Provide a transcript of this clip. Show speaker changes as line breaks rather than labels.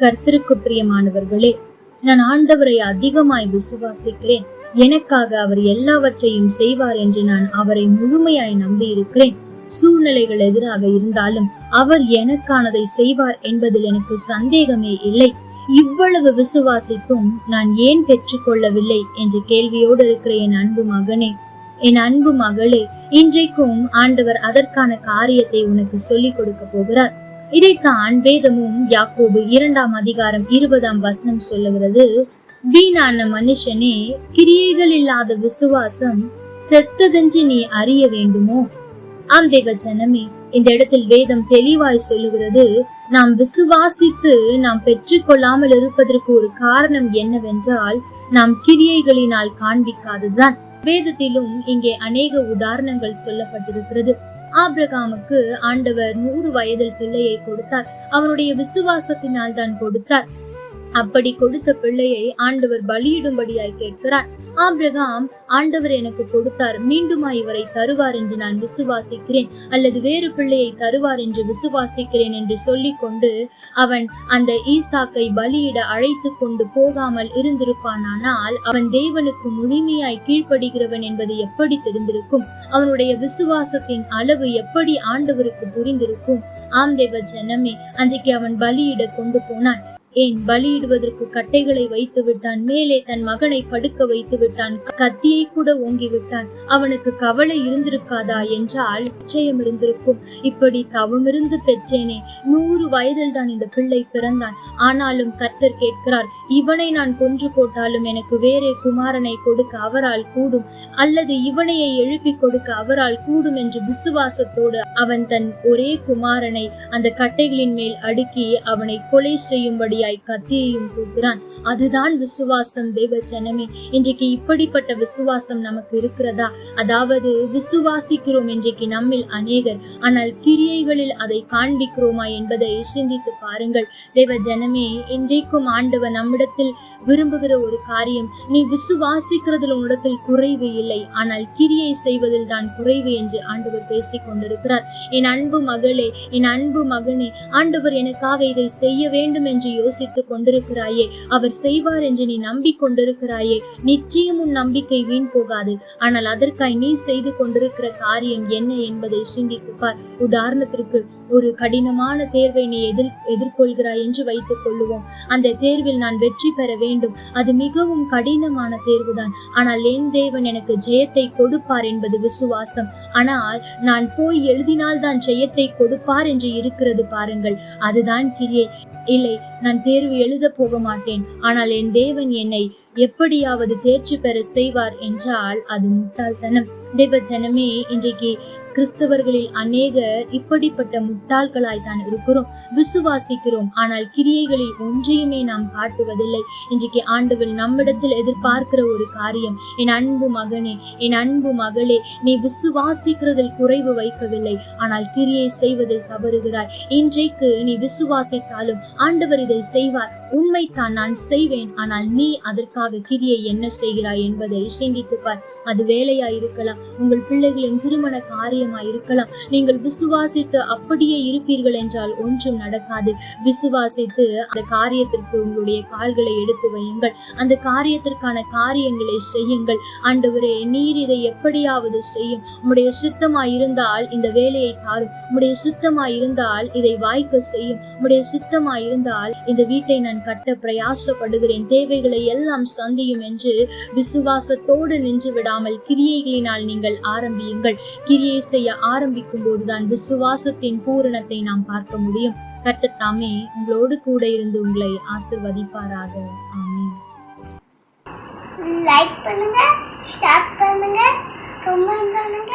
கர்த்தருக்கு பிரியமானவர்களே நான் ஆண்டவரை அதிகமாய் விசுவாசிக்கிறேன். எனக்காக அவர் எல்லாவற்றையும் செய்வார் என்று நான் அவரை முழுமையாய் நம்பி இருக்கிறேன் சூழ்நிலைகள் எதிராக இருந்தாலும் அவர் எனக்கானதை செய்வார் என்பதில் எனக்கு சந்தேகமே இல்லை. இவ்வளவு விசுவாசித்தும் நான் ஏன் பெற்றுக்கொள்ளவில்லை என்ற கேள்வியோடு இருக்கிற என் அன்பு மகனே என் அன்பு மகளே இன்றைக்கும் ஆண்டவர் அதற்கான காரியத்தை உனக்கு சொல்லிக் கொடுக்க போகிறார். இதைத்தான் வேதமும் யாக்கோபு இரண்டாம் அதிகாரம் இருபதாம் வசனம் சொல்லுகிறது. வீணான மனுஷனே கிரியைகள் இல்லாத விசுவாசம் செத்ததென்று நீ அறிய வேண்டுமோ? ஆம் தேவ ஜனமே இந்த இடத்தில் வேதம் தெளிவாய் சொல்லுகிறது. நாம் விசுவாசித்து நாம் பெற்றுக்கொள்ளாமல் இருப்பதற்கு ஒரு காரணம் என்னவென்றால் நாம் கிரியைகளினால் காண்பிக்காததுதான். வேதத்திலும் இங்கே அநேக உதாரணங்கள் சொல்லப்பட்டிருக்கிறது. ஆபிரகாமுக்கு ஆண்டவர் நூறு வயதில் பிள்ளையை கொடுத்தார். அவனுடைய விசுவாசத்தினால் தான் கொடுத்தார். அப்படி கொடுத்த பிள்ளையை ஆண்டவர் பலியிடும்படியாய் கேட்கிறார். ஆபிரகாம் ஆண்டவர் எனக்கு கொடுத்தார் மீண்டுமா இவரை தருவார் என்று நான் விசுவாசிக்கிறேன் அல்லது வேறு பிள்ளையை தருவார் என்று விசுவாசிக்கிறேன் என்று சொல்லிக் கொண்டு அவன் அந்த ஈசாக்கை பலியிட அழைத்து கொண்டு போகாமல் இருந்திருப்பானானால் அவன் தேவனுக்கு முழுமையாய் கீழ்ப்படுகிறவன் என்பது எப்படி தெரிந்திருக்கும்? அவனுடைய விசுவாசத்தின் அளவு எப்படி ஆண்டவருக்கு புரிந்திருக்கும்? ஆம் தேவ ஜனமே அன்றைக்கு அவன் பலியிட கொண்டு போனான். ஏன் பலியிடுவதற்கு கட்டைகளை வைத்து விட்டான் மேலே தன் மகனை படுக்க வைத்து விட்டான் கத்தியை கூட ஓங்கி விட்டான். அவனுக்கு கவலை இருந்திருக்காதா என்றால் நிச்சயம் இருந்திருக்கும். இப்படி தவமிருந்து பெற்றேனே. நூறு வயதில் தான் இந்த பிள்ளை பிறந்தான். ஆனாலும் கர்த்தர் கேட்கிறார் இவனை நான் கொன்று போட்டாலும் எனக்கு வேறே குமாரனை கொடுக்க அவரால் கூடும். அல்லது இவனையை எழுப்பி கொடுக்க அவரால் கூடும் என்று விசுவாசத்தோடு அவன் தன் ஒரே குமாரனை அந்த கட்டைகளின் மேல் அடுக்கி அவனை கொலை செய்யும்படி கத்தியாய் கத்தியையும் தூக்குறான் அதுதான் விசுவாசம் தேவ ஜனமே இன்றைக்கு இப்படிப்பட்ட விசுவாசம் நமக்கு இருக்கிறதா? அதாவது விசுவாசிக்கிறோம் இன்றைக்கு நம்மில் அநேகர். ஆனால் கிரியைகளில் அதை காண்பிக்கிறோமா என்பதை சிந்தித்து பாருங்கள். தேவ ஜனமே இன்றைக்கும் ஆண்டவர் நம்மிடத்தில் விரும்புகிற ஒரு காரியம் நீ விசுவாசிக்கிறதில் உன்னிடத்தில் குறைவு இல்லை. ஆனால் கிரியை செய்வதில் தான் குறைவு என்று ஆண்டவர் பேசிக் கொண்டிருக்கிறார். என் அன்பு மகளே என் அன்பு மகனே ஆண்டவர் எனக்காக இதை செய்ய வேண்டும் என்று யோசித்துக் கொண்டிருக்கிறாயே. அவர் செய்வார் என்று நீ நம்பிக் கொண்டிருக்கிறாயே நிச்சயம் உன் நம்பிக்கை வீண் போகாது. ஆனால் அதற்காய் நீ செய்து கொண்டிருக்கிற காரியம் என்ன என்பதை சிந்தித்து பார். உதாரணத்திற்கு ஒரு கடினமான தேர்வை நீ எதிர் எதிர்கொள்கிறாய் என்று வைத்துக் கொள்ளுவோம். அந்த தேர்வில் நான் வெற்றி பெற வேண்டும். அது மிகவும் கடினமான தேர்வுதான். ஆனால் என் தேவன் எனக்கு ஜெயத்தை கொடுப்பார் என்பது விசுவாசம். ஆனால் நான் போய் எழுதினால் தான் ஜெயத்தை கொடுப்பார் என்று இருக்கிறது பாருங்கள். அதுதான் கிரியை. இல்லை நான் தேர்வு எழுத போக மாட்டேன் ஆனால் என் தேவன் என்னை எப்படியாவது தேர்ச்சி பெற செய்வார் என்றால் அது முட்டாள்தனம். தேவ ஜனமே இன்றைக்கு கிறிஸ்தவர்களில் அநேகர் இப்படிப்பட்ட முட்டாள்களாய் தான் இருக்கிறோம். விசுவாசிக்கிறோம். ஆனால் கிரியைகளில் ஒன்றையுமே நாம் காட்டுவதில்லை. இன்றைக்கு ஆண்டுகள் நம்மிடத்தில் எதிர்பார்க்கிற ஒரு காரியம் என் அன்பு மகனே என் அன்பு மகளே நீ விசுவாசிக்கிறதில் குறைவு வைக்கவில்லை. ஆனால் கிரியை செய்வதில் தவறுகிறாய். இன்றைக்கு நீ விசுவாசித்தாலும் ஆண்டவர் இதை செய்வார். உண்மைத்தான் நான் செய்வேன் ஆனால் நீ அதற்காக கிரியை என்ன செய்கிறாய் என்பதை சிந்தித்துப்பார். அது வேலையா இருக்கலாம் உங்கள் பிள்ளைகளின் திருமண காரியமா இருக்கலாம் நீங்கள் விசுவாசித்து அப்படியே இருப்பீர்கள் என்றால் ஒன்றும் நடக்காது. விசுவாசித்து அந்த காரியத்திற்கு உங்களுடைய கால்களை எடுத்து வையுங்கள். அந்த காரியத்திற்கான காரியங்களை செய்யுங்கள். ஆண்டவரே நீர் இதை எப்படியாவது செய்யும். உம்முடைய சித்தமா இருந்தால் இந்த வேலையை தாரும். உம்முடைய சித்தமா இருந்தால் இதை வாய்க்க செய்யும். உம்முடைய சித்தமா இருந்தால் இந்த வீட்டை நான் கட்ட பிரயாசப்படுகிறேன். தேவைகளை எல்லாம் சந்தியும் என்று விசுவாசத்தோடு நின்று விடாமல் கிரியைகளினால் நீங்கள் ஆரம்பியுங்கள். கிரியை செய்ய ஆரம்பிக்கும் போதுதான் விசுவாசத்தின் பூரணத்தை நாம் பார்க்க முடியும். கட்டத்தாமே உங்களோடு கூட இருந்து உங்களை ஆசிர்வதிப்பாராக. ஆமே
லைக் பண்ணுங்க ஷேர் பண்ணுங்க கமெண்ட் பண்ணுங்க.